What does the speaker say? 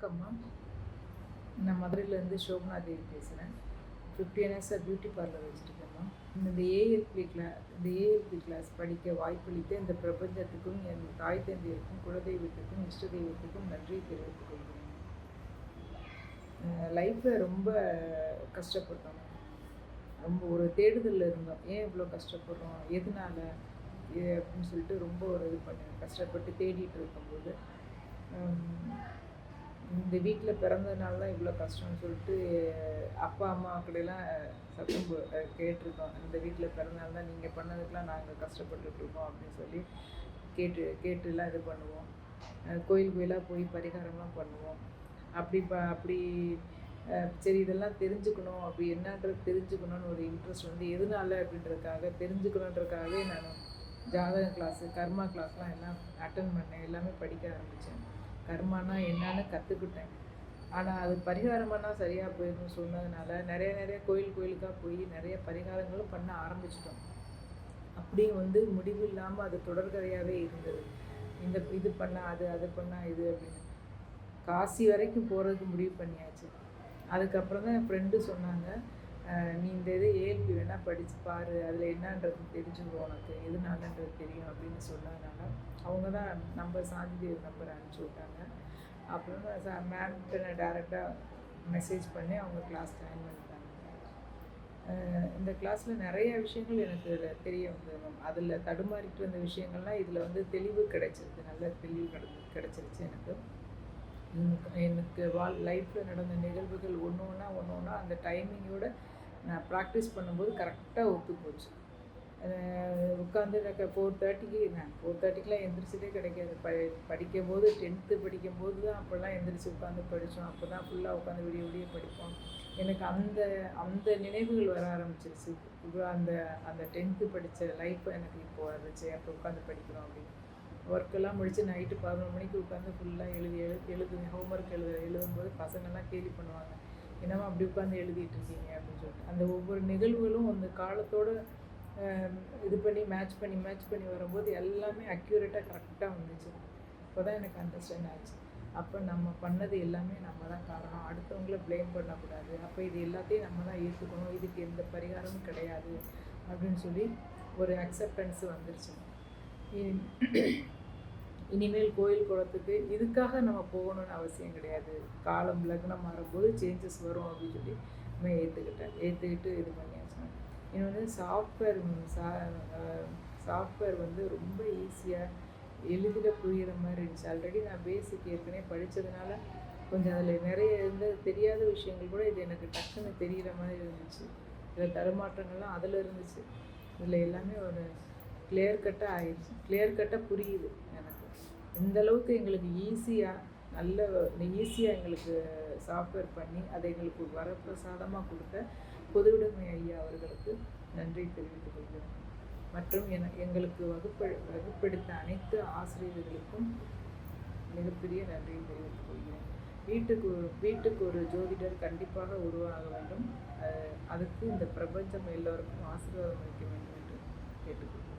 வணக்கம்மா நான் மதுரையிலேருந்து சோபனா தேவி பேசுகிறேன் ஃபிஃப்டீன் இயர்ஸாக பியூட்டி பார்லர் வச்சுருக்கேம்மா இந்த ஏஎல்பி கிளாஸ் இந்த ஏஎல்பி கிளாஸ் படிக்க வாய்ப்பளித்த இந்த பிரபஞ்சத்துக்கும் என் தாய் தந்தையருக்கும் குலதெய்வத்துக்கும் இஷ்ட தெய்வத்துக்கும் நன்றி தெரிவித்துக் கொள்கிறேன். லைஃப்பில் ரொம்ப கஷ்டப்பட்டோம் ரொம்ப ஒரு தேடுதலில் இருந்தோம். ஏன் இவ்வளோ கஷ்டப்படுறோம்? எதனால்? அப்படின்னு சொல்லிட்டு ரொம்ப ஒரு இது பண்ணி கஷ்டப்பட்டு தேடிட்டு இருக்கும்போது இந்த வீட்டில் பிறந்ததுனால தான் இவ்வளோ கஷ்டம்னு சொல்லிட்டு அப்பா அம்மா கூடலாம் சத்தம் கேட்டிருக்கோம். இந்த வீட்டில் பிறந்தனால தான் நீங்கள் பண்ணதுக்கெலாம் நாங்கள் கஷ்டப்பட்டுட்டுருக்கோம் அப்படின்னு சொல்லி கேட்டு கேட்டுலாம் இது பண்ணுவோம். கோயில் கோயிலாக போய் பரிகாரம்லாம் பண்ணுவோம். அப்படி ப அப்படி சரி இதெல்லாம் தெரிஞ்சுக்கணும். அப்படி என்னன்றது தெரிஞ்சுக்கணும்னு ஒரு இன்ட்ரெஸ்ட் வந்து எதனால அப்படின்றதுக்காக தெரிஞ்சுக்கணுன்றதுக்காகவே நான் ஜாதக கிளாஸு கர்மா கிளாஸ்லாம் எல்லாம் அட்டன் பண்ணேன். எல்லாமே படிக்க ஆரம்பித்தேன் கர்மானா என்னன்னு கற்றுக்கிட்டேன் ஆனால் அது பரிகாரமானா சரியாக போயிடும்னு சொன்னதுனால நிறைய நிறைய கோயில் கோயிலுக்காக போய் நிறைய பரிகாரங்களும் பண்ண ஆரம்பிச்சிட்டோம். அப்படியே வந்து முடிவு இல்லாமல் அது தொடர்கதையாகவே இருந்தது. இந்த இது பண்ணால் அது அது பண்ணால் இது அப்படின்னு. காசி வரைக்கும் போகிறதுக்கு முடிவு பண்ணியாச்சு. அதுக்கப்புறம் தான் என் ஃப்ரெண்டு சொன்னாங்க நீ இந்த இது ஏஎல்பி வேணால் படித்து பாரு. அதில் என்னன்றது தெரிஞ்சுக்கோ உனக்கு. எதுனாலன்றது தெரியும் அப்படின்னு சொன்னதுனால அவங்க தான் நம்ம சாந்திதேவி நம்பர் அனுப்பிச்சி விட்டாங்க. அப்புறம் நான் மேம்கிட்ட நான் டேரெக்டாக மெசேஜ் பண்ணி அவங்க கிளாஸ் ஜாயின் பண்ணிட்டாங்க. இந்த கிளாஸில் நிறைய விஷயங்கள் எனக்கு தெரிய வந்தது மேம் அதில் தடுமாறிட்டு வந்த விஷயங்கள்லாம் இதில் வந்து தெளிவு கிடைச்சிருக்கு. நல்ல தெளிவு கிடச்சி கிடச்சிருச்சு எனக்கு. எனக்கு- எனக்கு வாழ் லைஃப்பில் நடந்த நிகழ்வுகள் ஒன்று ஒன்றா ஒன்று ஒன்றா அந்த டைமிங்கோட நான் ப்ராக்டிஸ் பண்ணும்போது கரெக்டாக ஒத்து போச்சு. உட்காந்து எனக்கு ஃபோர் தேர்ட்டிக்கு நான் ஃபோர் தேர்ட்டிக்கெலாம் எந்திரிச்சிட்டே கிடைக்காது. ப படிக்கும் போது டென்த்து படிக்கும் போது தான் அப்போல்லாம் எந்திரிச்சு உட்காந்து படித்தோம் அப்போ தான் ஃபுல்லாக உட்காந்து விடிய விடிய படிப்போம். எனக்கு அந்த அந்த நினைவுகள் வர ஆரம்பிச்சிருச்சு. இப்போ அந்த அந்த டென்த்து படித்த லைஃப்பை எனக்கு இப்போ வந்துச்சு. அப்போ உட்காந்து படிக்கிறோம் அப்படின்னு. ஒர்க்கெல்லாம் முடித்து நைட்டு பதினொரு மணிக்கு உட்காந்து ஃபுல்லாக எழுதி எழு எழுதுங்க. ஹோம்ஒர்க் எழுத எழுதும்போது பசங்கள்லாம் கேலி பண்ணுவாங்க. என்னவா அப்படி உட்காந்து எழுதிட்டு இருக்கீங்க அப்படின்னு சொல்லிட்டு. அந்த ஒவ்வொரு நிகழ்வுகளும் அந்த காலத்தோட இது பண்ணி மேட்ச் பண்ணி மேட்ச் பண்ணி வரும்போது எல்லாமே அக்யூரேட்டாக கரெக்டாக வந்துச்சு. அப்போ தான் எனக்கு அண்டர்ஸ்டாண்ட் ஆச்சு. அப்போ நம்ம பண்ணது எல்லாமே நம்ம தான் காரணம். அடுத்தவங்கள ப்ளேம் பண்ணக்கூடாது. அப்போ இது எல்லாத்தையும் நம்ம தான் ஏற்றுக்கணும் இதுக்கு எந்த பரிகாரமும் கிடையாது அப்படின்னு சொல்லி ஒரு அக்செப்டன்ஸ் வந்துருச்சு. இனிமேல் கோயில் குளத்துக்கு இதுக்காக நம்ம போகணும்னு அவசியம் கிடையாது. காலம் லக்னம் மாறும்போது சேஞ்சஸ் வரும் அப்படின்னு சொல்லி நான் ஏற்றுக்கிட்டேன் ஏற்றுக்கிட்டு இது பண்ணியாச்சு இன்னொன்று சாஃப்ட்வேர் சா சாஃப்ட்வேர் வந்து ரொம்ப ஈஸியாக எளிதில் புரிகிற மாதிரி இருந்துச்சு. ஆல்ரெடி நான் பேசிக் ஏற்கனவே படித்ததுனால கொஞ்சம் அதில் நிறைய இருந்த தெரியாத விஷயங்கள் கூட இது எனக்கு டக்குன்னு தெரிகிற மாதிரி இருந்துச்சு. இதில் தடுமாற்றங்கள்லாம் அதில் இருந்துச்சு. இதில் எல்லாமே ஒரு கிளியர் கட்டாக ஆயிடுச்சு. கிளியர் கட்டாக புரியுது எனக்கு. இந்த அளவுக்கு எங்களுக்கு ஈஸியாக நல்ல ஈஸியாக எங்களுக்கு சாஃப்ட்வேர் பண்ணி அதை எங்களுக்கு ஒரு வரப்பிரசாதமாக கொடுத்த பொதுவுடைமை ஐயா அவர்களுக்கு நன்றி தெரிவித்துக் கொள்கிறேன். மற்றும் என எங்களுக்கு வகுப்ப வகுப்பெடுத்த அனைத்து ஆசிரியர்களுக்கும் மிகப்பெரிய நன்றியை தெரிவித்துக் கொள்கிறேன். வீட்டுக்கு வீட்டுக்கு ஒரு ஜோதிடர் கண்டிப்பாக உருவாக வேண்டும். அதுக்கு இந்த பிரபஞ்சம் எல்லோருக்கும் ஆசீர்வாதம் அளிக்க வேண்டும் என்று கேட்டுக்கொள்கிறேன்.